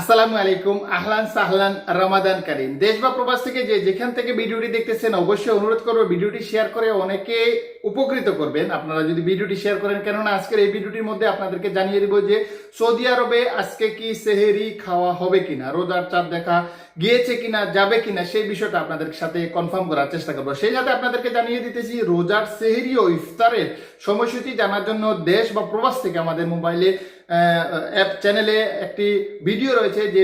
আসসালামু আলাইকুম, আহলান সাহলান, রমাদান করিম। দেশ বা প্রবাস থেকে যে যেখান থেকে ভিডিওটি দেখতেছেন, অবশ্যই অনুরোধ করব ভিডিওটি শেয়ার করে অনেকে উপকৃত করবেন। আপনারা যদি ভিডিওটি শেয়ার করেন, কেননা আজকের এই ভিডিওটির মধ্যে আপনাদেরকে জানিয়ে দিব যে সৌদি আরবে আজকে কি সেহেরি খাওয়া হবে কিনা, রোজার চাঁদ দেখা গিয়েছে কিনা, যাবে কিনা, সেই বিষয়টা আপনাদের সাথে কনফার্ম করার চেষ্টা করব। সেই সাথে আপনাদেরকে জানিয়ে দিতেছি, রোজার সেহেরি ও ইফতারের সময়সূচি জানার জন্য দেশ বা প্রবাস থেকে আমাদের মোবাইলে অ্যাপ চ্যানেলে একটি ভিডিও রয়েছে যে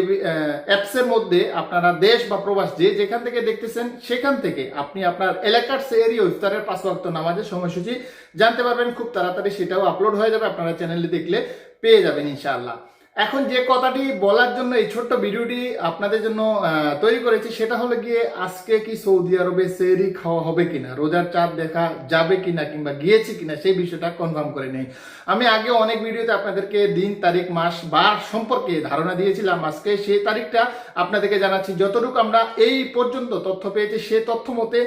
অ্যাপসের মধ্যে আপনারা দেশ বা প্রবাস যে যেখান থেকে দেখতেছেন সেখান থেকে আপনি আপনার এলাকার ও ইফতারের পাঁচ নামাজের সময়সূচি জানতে পারবেন, খুব তাড়াতাড়ি সেটাও আপলোড হয়ে যাবে, আপনারা চ্যানেলে দেখলে পেয়ে যাবেন ইনশাআল্লাহ। এখন যে কথাটি বলার জন্য এই ছোট্ট ভিডিওটি আপনাদের জন্য তৈরি করেছি, সেটা হলো গিয়ে আজকে কি সৌদি আরবে সেরি খাওয়া হবে কিনা, রোজার চাঁদ দেখা যাবে কিনা কিংবা গিয়েছে কিনা, সেই বিষয়টা কনফার্ম করে নেই। আমি আগে অনেক ভিডিওতে আপনাদেরকে দিন, তারিখ, মাস, বার সম্পর্কে ধারণা দিয়েছিলাম। আজকে সেই তারিখটা আপনাদেরকে জানাচ্ছি। যতটুকু আমরা এই পর্যন্ত তথ্য পেয়েছি, সে তথ্য মতে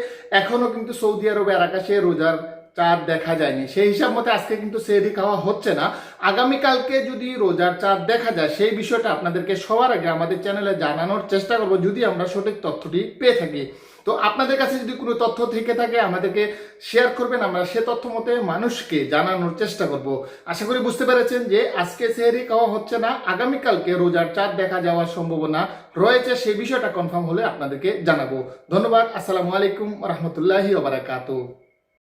এখনও কিন্তু সৌদি আরবের আকাশে রোজার চাঁদ দেখা যায়নি। সেই হিসাব মতে আজকে কিন্তু সেহরি খাওয়া হচ্ছে না। আগামীকালকে যদি রোজার চাঁদ দেখা যায়, সেই বিষয়টা আপনাদেরকে সবার আগে আমাদের চ্যানেলে জানানোর চেষ্টা করব যদি আমরা সঠিক তথ্যটি পেয়ে থাকি। তো আপনাদের কাছে যদি কোনো তথ্য থেকে থাকে, আমাদেরকে শেয়ার করবেন। আমরা সে তথ্য মতে মানুষকে জানানোর চেষ্টা করব। আশা করি বুঝতে পেরেছেন যে আজকে সেহরি খাওয়া হচ্ছে না। আগামীকালকে রোজার চাঁদ দেখা যাওয়ার সম্ভাবনা রয়েছে। সেই বিষয়টা কনফার্ম হলে আপনাদেরকে জানাব। ধন্যবাদ। আসসালামু আলাইকুম রহমতুল্লাহি ওবারাকাতু